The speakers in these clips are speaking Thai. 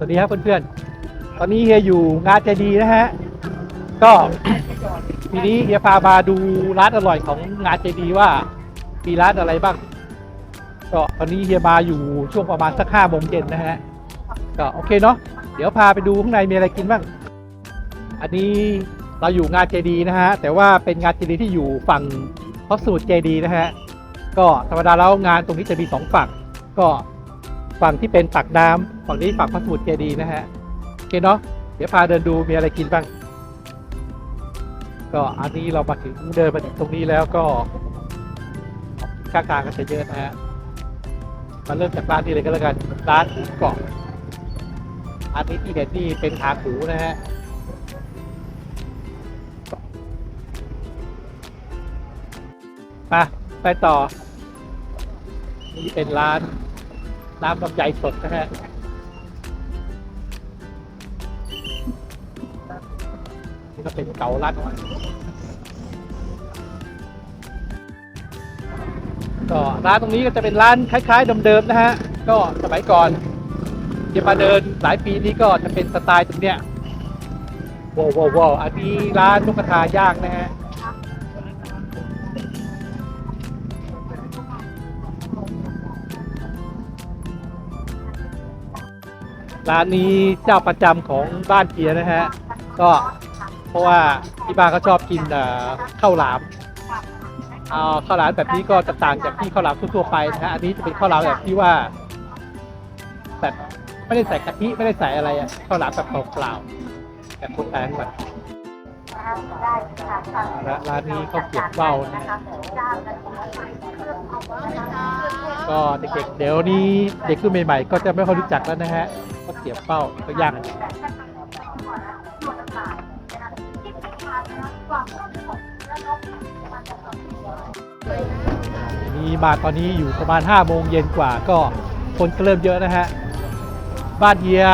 สวัสดีครับเพื่อนๆ ตอนนี้เฮียอยู่งานใจดีนะฮะ ก็ทีนี้เฮียพามาดูร้านอร่อยของงานใจดีว่ามีร้านอะไรบ้าง ก็ตอนนี้เฮียมาอยู่ช่วงประมาณสักห้าโมงเย็นนะฮะ ก็โอเคเนาะ เดี๋ยวพาไปดูข้างในมีอะไรกินบ้าง อันนี้เราอยู่งานเจดีนะฮะ แต่ว่าเป็นงานเจดีที่อยู่ฝั่งพระสูตรเจดีนะฮะ ก็ธรรมดาแล้วงานตรงนี้จะมีสองฝั่ง ก็ ฝั่งที่เป็นปากน้ำฝั่งนี้ฝั่งพระสูตรเจดีนะฮะโอเคเนาะเดี๋ยวพาเดินดูมีอะไรกินบ้าง ก็อันนี้เรามาถึงเดินมาถึงตรงนี้แล้วก็ข้างทางก็จะเยอะนะฮะมาเริ่มจากร้านนี้เลยก็แล้วกันร้านหมูกรอบอันนี้ที่เด็ดนี่เป็นขาหมูนะฮะไปไปต่อ นี่เป็นร้าน น้ำลำไยสดนะฮะนี่ก็เป็นเกาลัด ก็ร้านตรงนี้ก็จะเป็นร้านคล้าย ๆเดิมๆนะฮะ ก็สมัยก่อนที่มาเดินหลายปีนี้ก็จะเป็นสไตล์ตรงเนี้ยว้าวว้าวอันนี้ร้านนกกระทาย่างนะฮะ ร้านนี้เจ้าประจำของบ้านเกียนะฮะ ก็เพราะว่าที่บ้านเขาชอบกินอ่อข้าวหลามเอาข้าวหลามแบบนี้ก็จะต่างจากที่ข้าวหลามทั่วไปนะฮะอันนี้จะเป็นข้าวหลามแบบที่ว่าแบบไม่ได้ใส่กะทิไม่ได้ใส่อะไรอะข้าวหลามแบบเปล่าๆแบบคนแปลงแบบและร้านนี้เขาเกรียบเบ้านะฮะก็เด็กๆเดี๋ยวนี้เด็กรุ่นใหม่ๆก็จะไม่ค่อยรู้จักแล้วนะฮะ เสียบเป้าก็ย่างมีมาตอนนี้อยู่ประมาณ5โมงเย็นกว่าก็คนก็เริ่มเยอะนะฮะ บ้านเฮีย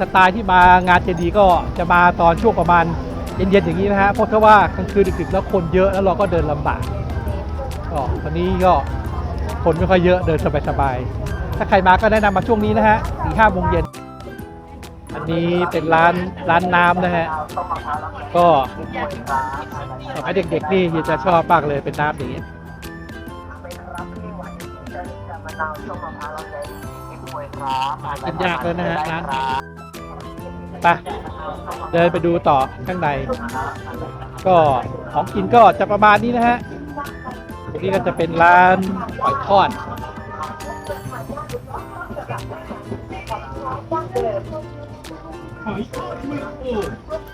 สไตล์ที่มางานเจดีย์ก็จะมาตอนช่วงประมาณเย็นๆอย่างนี้นะฮะ เพราะถ้าว่ากลางคืนดึกๆแล้วคนเยอะแล้วเราก็เดินลำบากก็วันนี้ก็คนไม่ค่อยเยอะเดินสบายๆ ถ้าใครมาก็แนะนำมาช่วงนี้นะฮะสี่ห้าโมงเย็น นี้เป็นร้านร้านน้ำนะฮะ ก็สมัยเด็กๆนี่จะชอบมากเลยเป็นน้ำอย่างนี้กินยากเลยนะฮะร้านไปเดินไปดูต่อข้างใน ก็ของกินก็จะประมาณนี้นะฮะตรงนี้ก็จะเป็นร้านหอยทอด หอยทอดมือโอ่ง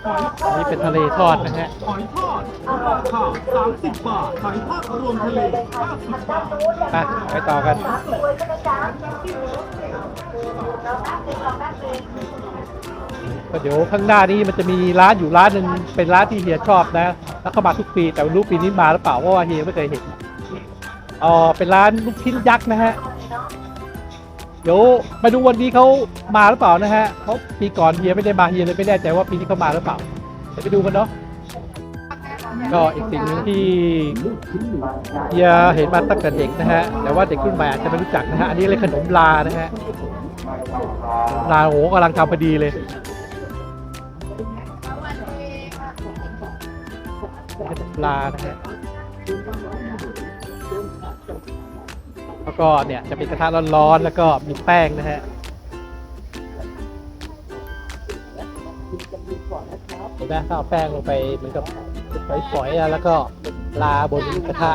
หอยทอัอนดนี้เป็นทะเลทอดนะฮะ หอยทอดราคา30บบาทหอยทอดรวมทะเล50บาทไปไปต่อกัน ก็เดี๋ยวข้างหน้านี้มันจะมีร้านอยู่ร้านหนึ่งเป็นร้านที่เฮียชอบนะ แล้วเข้ามาทุกปีแต่ไม่รู้ปีนี้มาหรือเปล่าเพราะว่าเฮียไม่เคยเห็นอ๋อเป็นร้านลูกชิ้นยักษ์นะฮะ เดี๋ยวมาดูวันนี้เขามาหรือเปล่านะฮะเพราปีก่อนเฮียไม่ได้มาเฮียเลยไม่แน่ใจว่าปีนี้เขามาหรือเปล่าเดี๋ยวไปดูกันเนาะก็อีกสิ่งหนึ่งที่เฮียเห็นมาตั้งแต่เด็กนะฮะแต่ว่าเด็กรุ่นใหม่อาจจะไม่รู้จักนะฮะอันนี้เลยขนมลานะฮะลาโหกำลังทำพอดีเลยลานะฮะ แล้วก็เนี่ยจะเป็นกระทะร้อนๆแล้วก็มีแป้งนะฮะเห็นไหมถ้าเอาแป้งลงไปเหมือนกับฝอยๆแล้วก็ลาบนกระทะ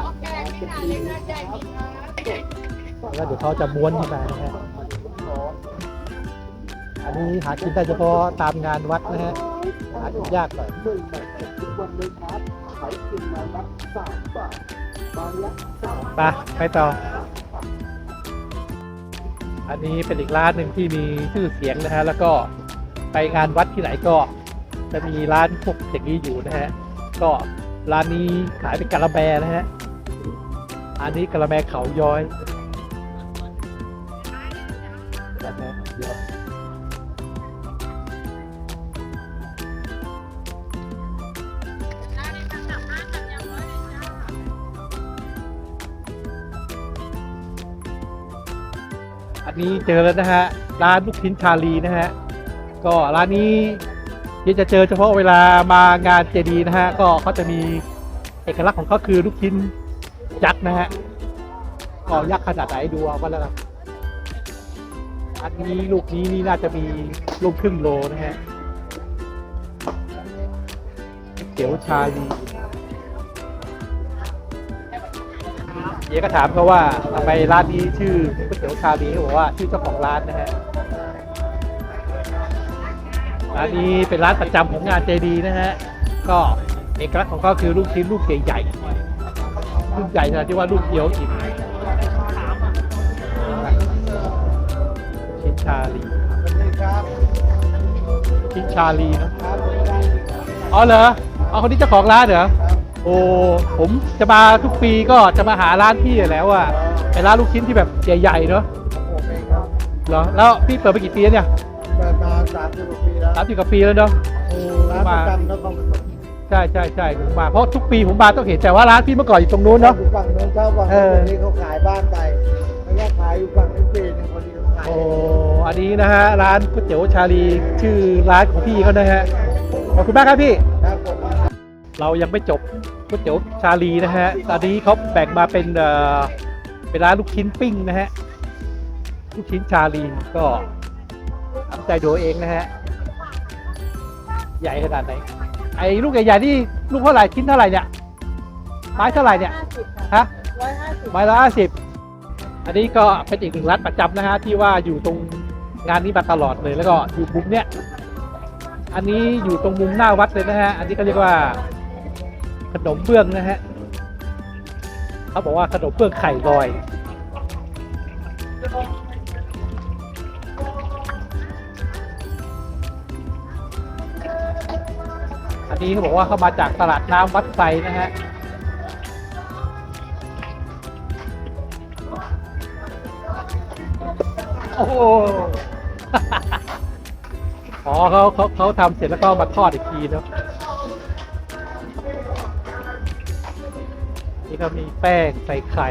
แล้วเดี๋ยวเขาจะม้วนขึ้นมานะฮะอันนี้หากินได้เฉพาะตามงานวัดนะฮะหากินยากหน่อยไปไปต่อ อันนี้เป็นอีกร้านหนึ่งที่มีชื่อเสียงนะฮะแล้วก็ไปงานวัดที่ไหนก็ จะมีร้านพวกอย่างนี้อยู่นะฮะก็ร้านนี้ขายเป็นกะละแมนะฮะอันนี้กะละแมเขาย้อยนะฮะ อันนี้เจอแล้วนะฮะ ร้านลูกชิ้นชาลีนะฮะ ก็ร้านนี้ที่จะเจอเฉพาะเวลามางานเจดีย์นะฮะ ก็เขาจะมีเอกลักษณ์ของเขาคือลูกชิ้นยักษ์นะฮะก็ยักษ์ขนาดไหนดูเอาก็แล้วกันอันนี้ลูกนี้นี่น่าจะมีลูกครึ่งโลนะฮะเตี๋ยวชาลี เดี๋ยวก็ถามเขาว่าทำไมร้านนี้ชื่อก๋วยเตี๋ยวชาลีเขาบอกว่าชื่อเจ้าของร้านนะฮะร้านนี้เป็นร้านประจำของงานเจดีนะฮะก็เอกลักษณ์ของเขาคือลูกชิ้นลูกใหญ่ๆลูกใหญ่ขนาดที่ว่าลูกเดียวอิ่มชิ้นชาลีชิ้นชาลีเนะอ๋อเหรอเอาคนนี้เจ้าของร้านเหรอ โอ้ผมจะมาทุกปีก็จะมาหาร้านพี่อยู่แล้วอะเป็นร้านลูกชิ้นที่แบบใหญ่ๆเนาะผมเองครับเหรอแล้วพี่เปิดไปกี่ปีแล้วเนี่ยเปิดมาสามสิบกว่าปีแล้วสามสิบกว่าปีแล้วเนาะโอ้ร้านปมาระจำนครปฐมใช่ใช่ใช่ผมมาเพราะทุกปีผมมาต้องเห็นแต่ว่าร้านพี่เมื่อก่อนอยู่ตรงนู้นเนาะอยู่ฝั่งนู้นเช่าฝั่งเอนู้อนนี้เขาขายบ้านไปแล้วก็ขายอยู่ฝั่งนี้ปีหนึงคนนี้เขาขายโอ้อันนี้นะฮะร้านก๋วยเตี๋ยวชาลีชื่อร้านของพี่เขานะฮะขอบคุณมากครับพี่ครับผมเรายังไม่จบ ก๋วยเตี๋ยวชาลีนะฮะ ตอนนี้เขาแบ่งมาเป็นเอ่อเป็นร้านลูกชิ้นปิ้งนะฮะ ลูกชิ้นชาลีก็ทำใจดูเองนะฮะ ใหญ่ขนาดไหน ไอ้ลูกใหญ่ๆนี่ลูกเท่าไหร่ชิ้นเท่าไหร่เนี่ยไม้เท่าไหร่เนี่ย ฮะ ร้อยห้าสิบไม้ละห้าสิบ อันนี้ก็เป็นอีกหนึ่งร้านประจำนะฮะที่ว่าอยู่ตรงงานนี้มาตลอดเลยแล้วก็อยู่มุมเนี้ย อันนี้อยู่ตรงมุมหน้าวัดเลยนะฮะ อันนี้ก็เรียกว่า ขนมเบื้องนะฮะเขาบอกว่าขนมเบื้องไข่ลอยอันนี้เขาบอกว่าเขามาจากตลาดน้ำวัดไซนะฮะโอ้โหอ๋อเขาเขาเขาทำเสร็จแล้วก็มาทอดอีกทีเนาะ นี่ก็มีแป้งใส่ไข่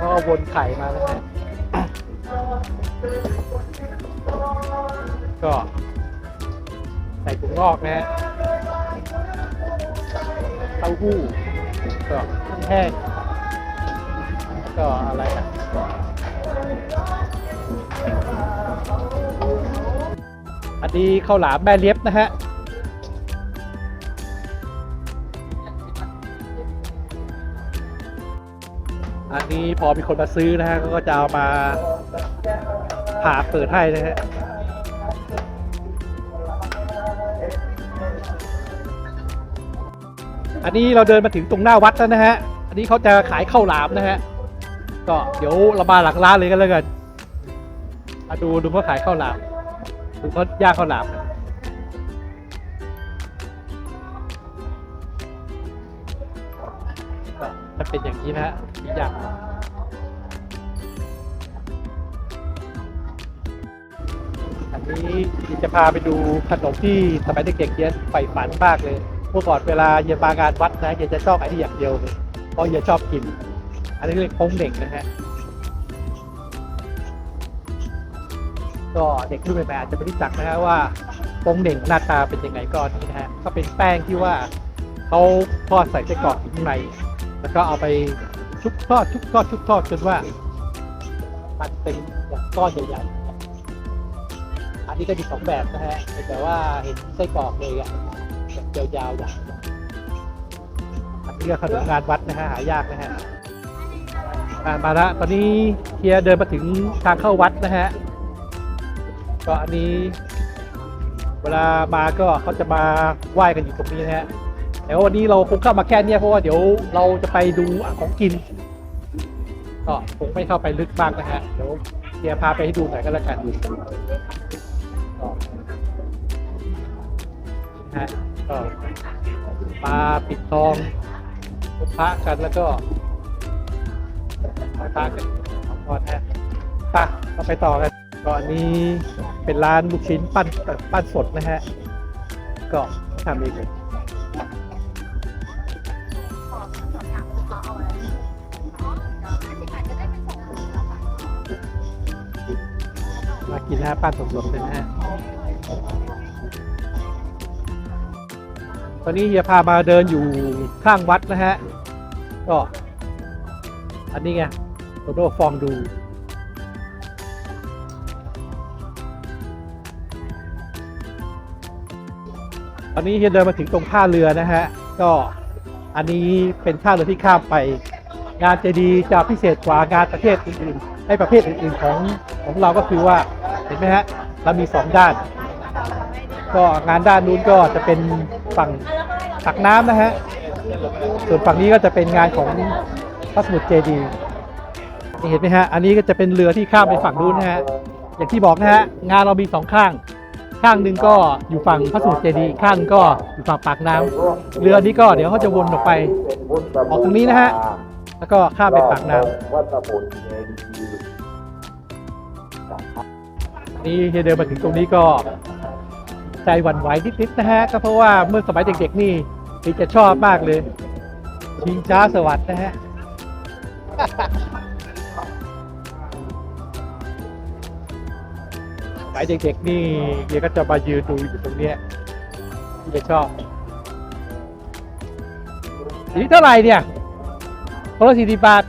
ก็วนไข่มาแล้วนะก็ ใส่ถุงงอกนะฮะเต้าหู้ก็แห้งก็อะไรอะอันนี้ข้าวหลามแม่เลียบนะฮะ นี้พอมีคนมาซื้อนะฮะก็จะเอามาผ่าเปิดให้นะฮะอันนี้เราเดินมาถึงตรงหน้าวัดแล้วนะฮะ อันนี้เขาจะขายข้าวหลามนะฮะ ก็เดี๋ยวเรามาหลังร้านเลยกันแล้วกันมาดูดูเขาขายข้าวหลามดูเขาย่างข้าวหลามนะ เป็นอย่างนี้นะฮะย่างอันนี้จะพาไปดูขนมที่สมัยเด็กๆเย็นใฝ่ฝันมากเลยเมื่อก่อนเวลาเย็นมางานวัดนะเยจะชอบไอ้นี่อย่างเดียวเลยเพราะเยชอบกิน อันนี้เรียกโป้งเด็กนะฮะก็เด็กรุ่นใหม่ๆอาจจะไม่รู้จักนะฮะว่าโป้งเด่งหน้าตาเป็นยังไงก็นี่นะฮะก็เป็นแป้งที่ว่าเขาทอดใส่ไส้กรอกอยู่ข้างใน แล้วก็เอาไปชุบทอดชุบทอดชุบทอดจนว่า มันเป็นแบบก้อนใหญ่ๆอันนี้ก็มีสองแบบนะฮะแต่ว่าเห็นไส้กรอกเลยอะแบบยาวๆอย่างอันนี้ก็ขนมงานวัดนะฮะหายากนะฮะอะมาละตอนนี้เฮียเดินมาถึงทางเข้าวัดนะฮะก็อันนี้ เวลามาก็เขาจะมาไหว้กันอยู่ตรงนี้นะฮะ แต่ว่าวันนี้เราคงเข้ามาแค่เนี้ยเพราะว่าเดี๋ยวเราจะไปดูของกิน ก็คงไม่เข้าไปลึกมากนะฮะ เดี๋ยวเดียพาไปให้ดูหน่อยก็แล้วกันนะฮะก็มาปิดทองพระกันแล้วก็ไหว้พระกันขอพรฮะไปเราไปต่อกันก็อันนี้เป็นร้านลูกชิ้นปั้นปั้นสดนะฮะ ก็ทำเอง มากินลาบป้าสดๆเลยนะฮะตอนนี้เฮียพามาเดินอยู่ข้างวัดนะฮะ ก็ อันนี้ไงโตโดฟองดู ตอนนี้เฮียเดินมาถึงตรงท่าเรือนะฮะ ก็อันนี้เป็นท่าเรือที่ข้ามไป งานเจดีจะพิเศษกว่างานประเทศอื่นๆในประเภทอื่นๆของของเราก็คือว่า ห็นไหมฮะเรามีสองด้าน ก็งานด้านนู้นก็จะเป็นฝั่งตักน้ำนะฮะ ส่วนฝั่งนี้ก็จะเป็นงานของพระสมุทรเจดีย์เห็นไหมฮะ อันนี้ก็จะเป็นเรือที่ข้ามไปฝั่งนู้นนะฮะ อย่างที่บอกนะฮะ งานเรามีสองข้าง ข้างหนึ่งก็อยู่ฝั่งพระสมุทรเจดีย์ ข้างหนึ่งก็อยู่ฝั่งปากน้ำเรือนี้ก็เดี๋ยวเขาจะวนออกไป ออกตรงนี้นะฮะ แล้วก็ข้ามไปปากน้ำ นี่เฮียเดินมาถึงตรงนี้ก็ใจหวั่นไหวนิดๆนะฮะ ก็เพราะว่าเมื่อสมัยเด็กๆนี่พี่จะชอบมากเลย ชิงช้าสวัสด์นะฮะสมัยเด็กๆนี่เฮียก็จะมายืนดูอยู่ตรงเนี้ยที่จะชอบนี่เท่าไหร่เนี่ยคนละสี่สิบบาท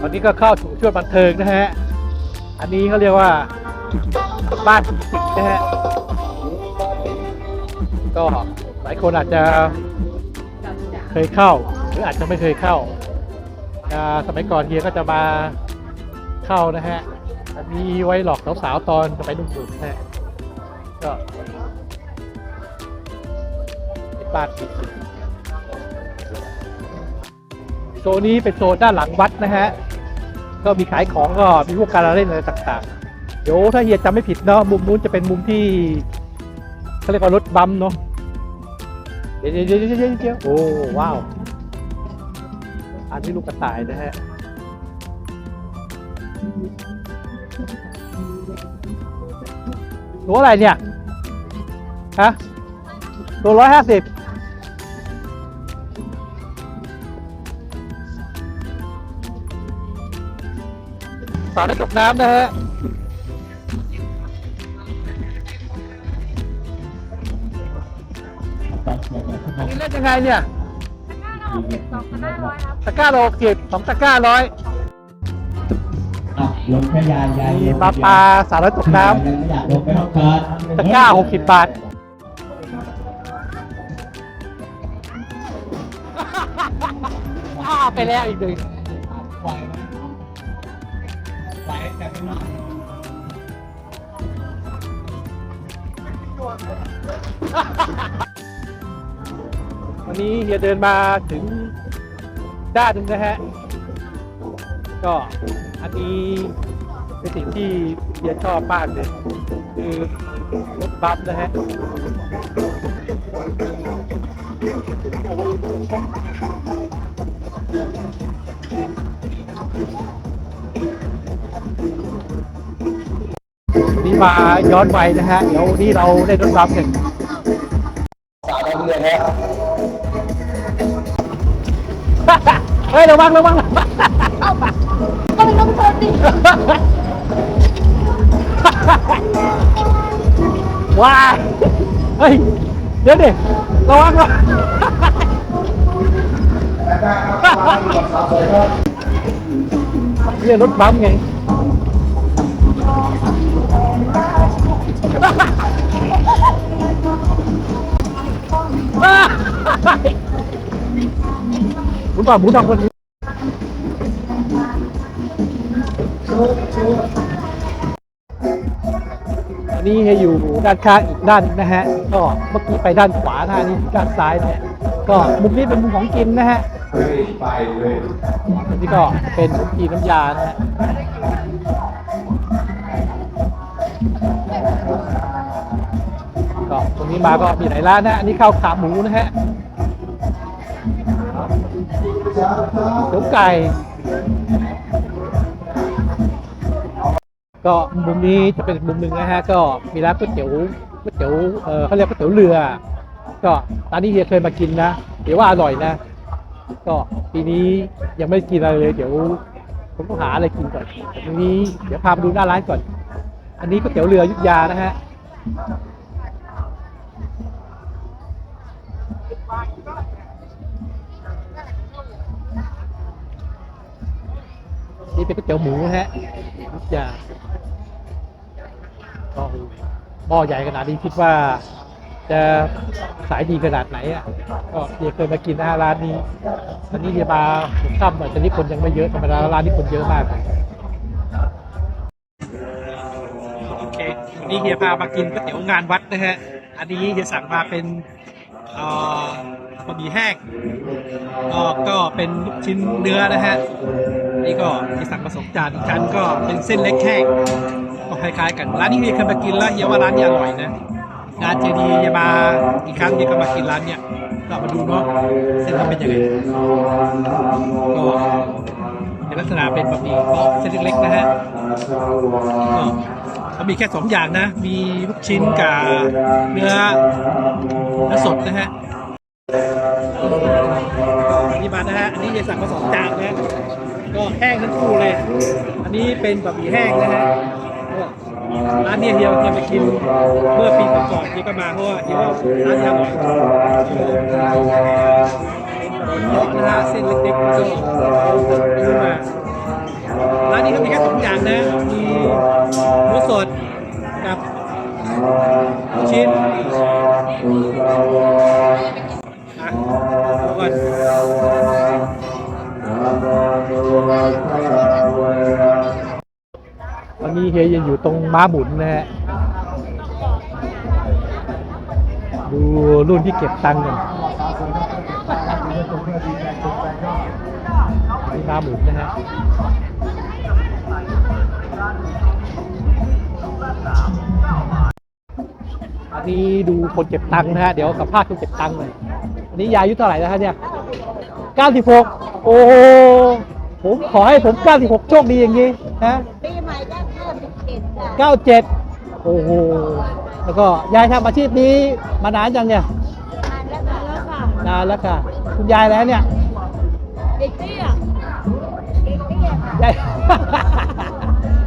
ตอนนี้ก็เข้าสู่ช่วงบันเทิงนะฮะ อันนี้เขาเรียกว่าบ้านนะฮะก็หลายคนอาจจะเคยเข้า หรืออาจจะไม่เคยเข้าอ่สมัยก่อนเฮียก็จะมาเข้านะฮะ อันนี้ไว้หลอกสาวๆตอนสมัยหนุ่มๆนะฮะก็เป็นบ้านผีโซนนี้เป็นโซนด้านหลังวัดนะฮะ ก็มีขายของก็มีพวกการเล่นอะไรต่างๆ เดี๋ยวถ้าเฮียจำไม่ผิดเนาะมุมนู้นจะเป็นมุมที่เขาเรียกว่ารถบัมเนาะเดี๋ยวเดี๋ยวเดี๋ยวเดี๋ยวเดี๋ยวโอ้ว้าว อันนี้ลูกกระต่ายนะฮะตัวอะไรเนี่ยฮะตัวร้อยห้าสิบ สารตกน้ำนะฮะนี่เล่นยังไงเนี่ยตะกร้าโลเก็บสองตะกร้าร้อยอะลงแค่ยายยายมีปลาปลาสารตกน้ยังไม่อยากลงไปห้องก่อนำตะกร้าหกสิบบาทอ้าวไปแล้วอีกหนึ่ง ไหวไหมไหวแต่ไม่นอนวันนี้เฮียเดินมาถึงด้านหนึงนะฮะ ก็อันนี้เป็นสิ่งที่เฮียชอบมากเลยคือรถบัมป์นะฮะ นี่มาย้อนไปนะฮะ เดี๋ยวนี้เราได้รถบัมป์กันเฮ้ยระวังระวังระวังก็ไม่ต้องชนดิว้าเฮ้ย เดี๋ยวดิระวังระวังเรียกรถบัมป์ไง หมุนก่อนหมุนสองคนนี้อันนี้ให้อยู่ด้านข้างอีกด้านนะฮะ ก็เมื่อกี้ไปด้านขวานะฮะนี่ด้านซ้ายนะฮะก็มุมนี้เป็นมุมของกินนะฮะอันนี้ก็เป็นขนมจีนน้ำยานะฮะ ก็ตรงนี้มาก็มีหลายร้านนะ อันนี้ข้าวขาหมูนะฮะเตี๋ยวไก่ ก็มุมนี้จะเป็นมุมหนึ่งนะฮะ ก็มีร้านก๋วยเตี๋ยวก๋วยเตี๋ยวเออเขาเรียกก๋วยเตี๋ยวเรือ ก็ตอนนี้เฮียเคยมากินนะเดี๋ยวว่าอร่อยนะ ก็ปีนี้ยังไม่กินอะไรเลย เดี๋ยวผมต้องหาอะไรกินก่อนทีนี้เดี๋ยวพาไปดูหน้าร้านก่อน อันนี้ก๋วยเตี๋ยวเรือยุทธยานะฮะนี่เป็นก๋วยเตี๋ยวหมูนะฮะทุกอย่าก็โอ้โหม้อใหญ่ขนาดนี้คิดว่า จะขายดีขนาดไหนอะ ก็เฮียเคยมากินนะฮะร้านนี้ตอนนี้เฮียมาผมค่ำอะตอนนี้คนยังไม่เยอะธรรมดาร้านนี้คนเยอะมาก นนี้เฮียพามากินก๋วยเตี๋ยวงานวัดนะฮะ อันนี้เฮียสั่งมาเป็นบะหมี่แห้งก็ก็เป็นลูกชิ้นเนื้อนะฮะ นี่ก็เฮียสั่งมาสองจานอีกจานก็เป็นเส้นเล็กแห้งก็คล้ายๆกันร้านนี้เฮียเคยมากินแล้วเฮียว่าร้านนี้อร่อยนะงานเจดีย์เฮียมาอีกครั้งเฮียก็มากินร้านเนี้ยเรามาดูเนาะเส้นมันเป็นยังไงก็เป็นลักษณะเป็นบะหมี่กรอบเส้นเล็กๆนะฮะก็ เขามีแค่สองอย่างนะ มีลูกชิ้นกับเนื้อเนื้อสดนะฮะอันนี้มานะฮะ อันนี้จะสั่งมาสองจานนะก็แห้งทั้งคู่เลย อันนี้เป็นบะหมี่แห้งนะฮะร้านเนี้เฮียเคยมากินเมื่อปีก่อนๆเฮียก็มาเพราะว่าเฮียว่าร้านนี้อร่อยนะฮะเส้นเล็กๆก็ซื้อมาร้านนี้เขามีแค่สองอย่างนะมี ดกับลูกชิ้นอะเดี๋ยวก่อนตอนนี้เฮียยังอยู่ตรงม้าหมุนนะฮะ ดูรุ่นที่เก็บตังค์กันนี่ม้าหมุนนะฮะ อันนี้ดูคนเก็บตังค์นะฮะ เดี๋ยวสัมภาษณ์คนเก็บตังค์หน่อย อันนี้ยายอายุเท่าไหร่แล้วฮะเนี่ย96 โอ้โหผมขอให้ผม 96 โชคดีอย่างนี้นะปีใหม่ก็เพิ่มสิบเจ็ดจ้ะ97 โอ้โห แล้วก็ยายทำอาชีพนี้มานานยังเนี่ย นานแล้วค่ะนานแล้วค่ะ คุณยายแล้วเนี่ย เด็กเตี้ยเด็กเตี้ยค่ะ ยาย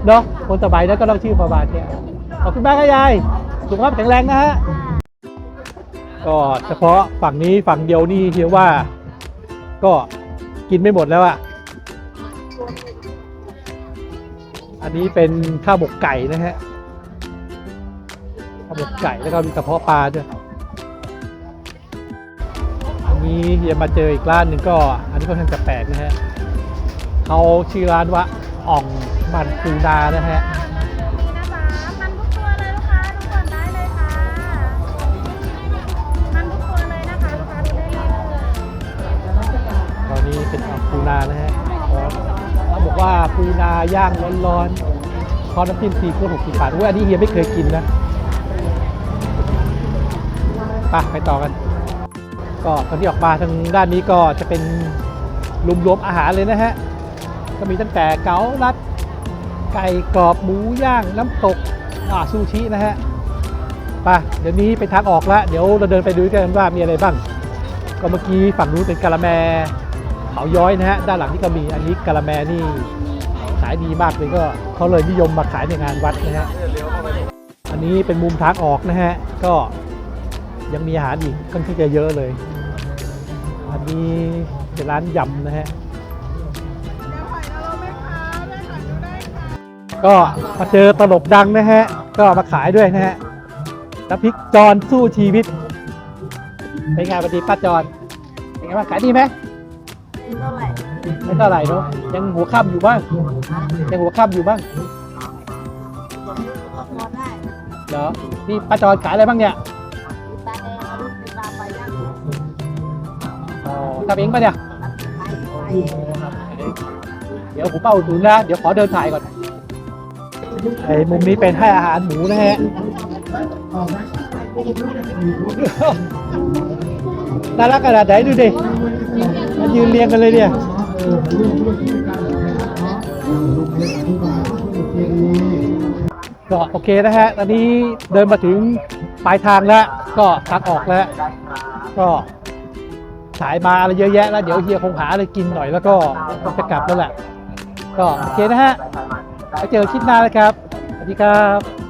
เนาะคนสบายแล้วก็ต้องชื่อประมาณเนี้ยข อบคุณมากครับยาย สุขภาพแข็งแรงนะฮะ ก็เฉพาะฝั่งนี้ฝั่งเดียวนี่เฮียว่า ก็กินไม่หมดแล้วอะอันนี้เป็นข้าวหมกไก่นะฮะ ข้าวหมกไก่แล้วก็มีกระเพาะปลาด้วยอันนี้เฮียมาเจออีกร้านหนึ่งก็ อันนี้ค่อนข้างจะแปลกนะฮะเขาชื่อร้านว่าอ่องมันปูนานะฮะ ย่างร้อนๆทอน้ำจิ้มซีฟู้ดหกสิบบาทอุ้ยอันนี้เฮียไม่เคยกินนะไปไปต่อกัน ก็ตอนที่ออกมาทางด้านนี้ก็จะเป็นรวมๆอาหารเลยนะฮะ ก็มีตั้งแต่เก๋าลัด ไก่กรอบหมูย่างน้ำตกอ่าซูชินะฮะไปเดี๋ยวนี้ไปทางออกแล้วเดี๋ยวเราเดินไปดูกันว่ามีอะไรบ้าง ก็เมื่อกี้ฝั่งนู้นเป็นกะละแมเขาย้อยนะฮะ ด้านหลังนี่ก็มี อันนี้กะละแมนี่ายดีมากเลยก็เขาเลยนิยมมาขายในงานวัดนะฮะอันนี้เป็นมุมทางออกนะฮะก็ยังมีอาหารอีกค่อนข้างจะเยอะเลย อันนี้เป็นร้านยำนะฮะก็มาเจอตลกดังนะฮะ ก็มาขายด้วยนะฮะน้ำพริกจอนสู้ชีวิตเป็นไงวันดีป้าจอนเป็นไงบ้างขายดีไหมเท่าไหร่ไม่เท่าไหร่เนาะ ยังหัวค่ำอยู่บ้าง ยังหัวค่ำอยู่บ้างพอได้เหรอนี่ป้าจอนขายอะไรบ้างเนี่ยตาแดงลูกตาไปย่างอ๋อทำเองปะเนี่ยเดี๋ยวผมเป้าอุดหนุนนะเดี๋ยวขอเดินถ่ายก่อนไอ้มุมนี้เป็นให้อาหารหมูนะฮะ น่ารักขนาดไหนดูดิมันยืนเรียงกันเลยเนี่ย ก็โอเคนะฮะ ตอนนี้เดินมาถึงปลายทางแล้ว ก็ทางออกแล้ว ก็สายมาอะไรเยอะแยะแล้ว เดี๋ยวเฮียคงหาอะไรกินหน่อยแล้วก็จะกลับแล้วแหละ ก็โอเคนะฮะไปเจอคลิปหน้าเลยครับ สวัสดีครับ